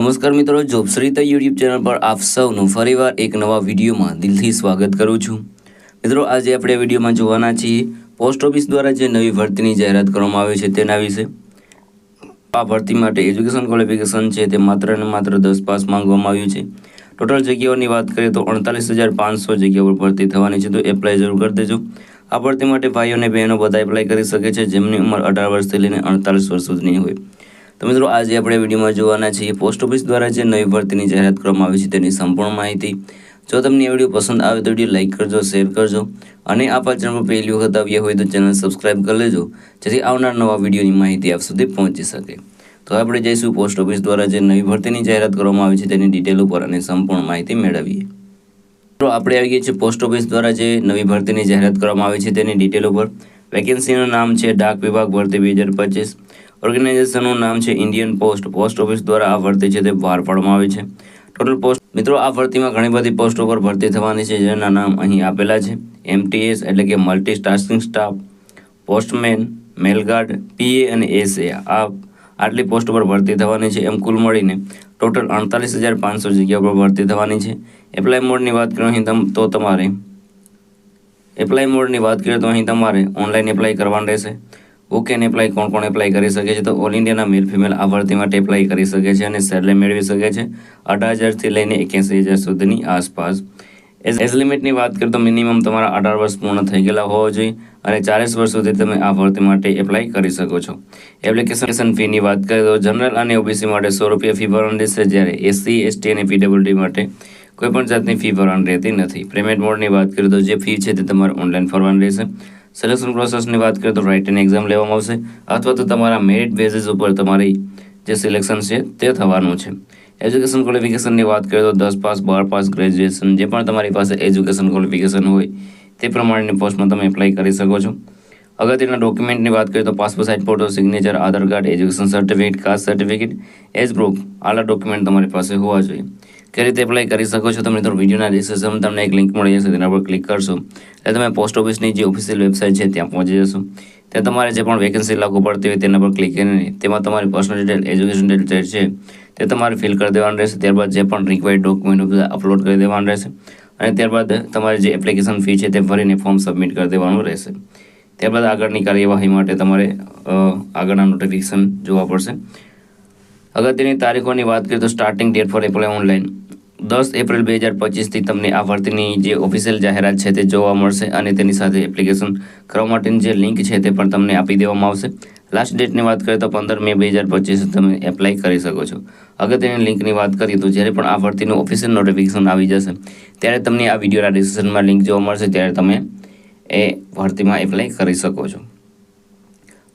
નમસ્કાર મિત્રો જોબશ્રીતા YouTube channel પર આપ સૌનું ફરીવાર એક નવા વિડીયોમાં દિલથી સ્વાગત કરું છું. મિત્રો, આજે આપણે વિડીયોમાં જોવાના છીએ પોસ્ટ ઓફિસ દ્વારા જે નવી ભરતીની જાહેરાત કરવામાં આવી છે તેના વિશે. આ ભરતી માટે એજ્યુકેશન ક્વોલિફિકેશન છે તે માત્ર ને માત્ર દસ પાસ માંગવામાં આવ્યું છે. ટોટલ જગ્યાઓની વાત કરીએ તો અડતાલીસ હજાર પાંચસો જગ્યાઓ ભરતી થવાની છે, તો એપ્લાય જરૂર કરી દેજો. આ ભરતી માટે ભાઈઓ અને બહેનો બધા એપ્લાય કરી શકે છે, જેમની ઉંમર અઢાર વર્ષથી લઈને અડતાલીસ વર્ષ સુધીની હોય. તો મિત્રો, આજે આપણે વિડીયોમાં જોવાના છીએ પોસ્ટ ઓફિસ દ્વારા જે નવી ભરતીની જાહેરાત કરવામાં આવી છે તેની સંપૂર્ણ માહિતી. જો તમને આ વીડિયો પસંદ આવે તો વીડિયો લાઇક કરજો, શેર કરજો અને આ ચેનલ પર પહેલી વખત આવ્યા હોય તો ચેનલ સબસ્ક્રાઇબ કરી લેજો, જેથી આવનાર નવા વિડીયોની માહિતી આપ સુધી પહોંચી શકે. તો આપણે જઈશું પોસ્ટ ઓફિસ દ્વારા જે નવી ભરતીની જાહેરાત કરવામાં આવી છે તેની ડિટેલ ઉપર અને સંપૂર્ણ માહિતી મેળવીએ. મિત્રો આપણે આવી ગઈ છીએ પોસ્ટ ઓફિસ દ્વારા જે નવી ભરતીની જાહેરાત કરવામાં આવી છે તેની ડિટેલ ઉપર. વેકેન્સીનું નામ છે ડાક વિભાગ ભરતી બે હજાર પચીસ. ઓર્ગેનાઇઝેશનનું નામ છે ઇન્ડિયન પોસ્ટ પોસ્ટ ઓફિસ દ્વારા આ ભરતી છે તે બહાર પાડવામાં આવી છે. ટોટલ પોસ્ટ મિત્રો, આ ભરતીમાં ઘણી બધી પોસ્ટો પર ભરતી થવાની છે, જેના નામ અહીં આપેલા છે. એમટીએસ એટલે કે multi tasking staff postman mail guard PA અને એસએ આ આટલી પોસ્ટ પર ભરતી થવાની છે. એમ કુલ મળીને ટોટલ અડતાલીસ હજાર પાંચસો જગ્યા પર ભરતી થવાની છે. એપ્લાય મોડની વાત કરીએ અહીં તો તમારે એપ્લાય મોડની વાત કરીએ તો અહીં તમારે ઓનલાઈન એપ્લાય કરવાનું રહેશે. ઓકે ને એપ્લાય કોણ કોણ એપ્લાય કરી શકે છે? તો ઓલ ઇન્ડિયાના મેલ ફિમેલ આ માટે એપ્લાય કરી શકે છે અને સેલરી મેળવી શકે છે. અઢાર હજારથી લઈને એક્યાસી હજાર સુધીની આસપાસ. એજ લિમિટની વાત કરીએ તો મિનિમમ તમારા અઢાર વર્ષ પૂર્ણ થઈ ગયેલા હોવા જોઈએ અને ચાલીસ વર્ષ સુધી તમે આ ભરતી માટે એપ્લાય કરી શકો છો. એપ્લિકેશન ફીની વાત કરીએ તો જનરલ અને ઓબીસી માટે સો રૂપિયા ફી ભરવાની રહેશે. જ્યારે એસસી એસટી અને પીડબ્લ્યુડી માટે કોઈપણ જાતની ફી ભરવાની રહેતી નથી. પેમેન્ટ મોડની વાત કરીએ તો જે ફી છે તે તમારે ઓનલાઈન ભરવાની રહેશે. સિલેક્શન પ્રોસેસની વાત કરીએ તો રાઇટિંગ એક્ઝામ લેવામાં આવશે અથવા તો તમારા મેરિટ બેઝિસ ઉપર તમારી જે સિલેક્શન છે તે થવાનું છે. એજ્યુકેશન ક્વોલિફિકેશનની વાત કરીએ તો દસ પાસ, બાર પાસ ગ્રેજ્યુએશન જે પણ તમારી પાસે એજ્યુકેશન ક્વોલિફિકેશન હોય તે પ્રમાણેની પોસ્ટમાં તમે એપ્લાય કરી શકો છો. અગત્યના ડોક્યુમેન્ટની વાત કરીએ તો passport size photo signature Aadhaar card education certificate caste certificate age proof આલા ડોક્યુમેન્ટ તમારી પાસે હોવા જોઈએ. કઈ રીતે એપ્લાય કરી શકો છો તમે મિત્રો વિડીયોના ડિસ્ક્રિપ્શનમાં તમને એક લિંક મળી જશે, તેના પર ક્લિક કરશો. એટલે તમે પોસ્ટ ઓફિસની જે ઓફિશિયલ વેબસાઇટ છે, ત્યાં પહોંચી જશો. ત્યાં તમારે જે પણ વેકેન્સી લાગુ પડતી હોય તેના પર ક્લિક કરીને, તેમાં તમારી પર્સનલ ડિટેલ એજ્યુકેશન ડિટેલ છે, તે તમારે ફિલ કરી દેવાનું રહેશે. ત્યારબાદ જે પણ રિક્વાયર્ડ ડોક્યુમેન્ટ અપલોડ કરી દેવાનું રહેશે. અને ત્યારબાદ તમારે જે એપ્લિકેશન ફી છે, તે ભરીને ફોર્મ સબમિટ કરી દેવાનું રહેશે. ત્યારબાદ આગળની કાર્યવાહી માટે તમારે આગળના નોટિફિકેશન જોવા પડશે. અગત્યની તારીખોની વાત કરીએ તો starting date for apply online દસ એપ્રિલ બે હજાર પચીસથી તમને આ ભરતીની જે ઓફિશિયલ જાહેરાત છે તે જોવા મળશે અને તેની સાથે એપ્લિકેશન કરવા માટેની જે લિંક છે તે પણ તમને આપી દેવામાં આવશે. લાસ્ટ ડેટની વાત કરીએ તો પંદર મે બે હજાર પચીસ તમે એપ્લાય કરી શકો છો. અગત્યની લિંકની વાત કરીએ તો જ્યારે પણ આ ભરતીનું ઓફિશિયલ નોટિફિકેશન આવી જશે, ત્યારે તમને આ વિડીયોના ડિસ્ક્રિપ્શનમાં લિંક જોવા મળશે, ત્યારે તમે એ ભરતીમાં એપ્લાય કરી શકો છો.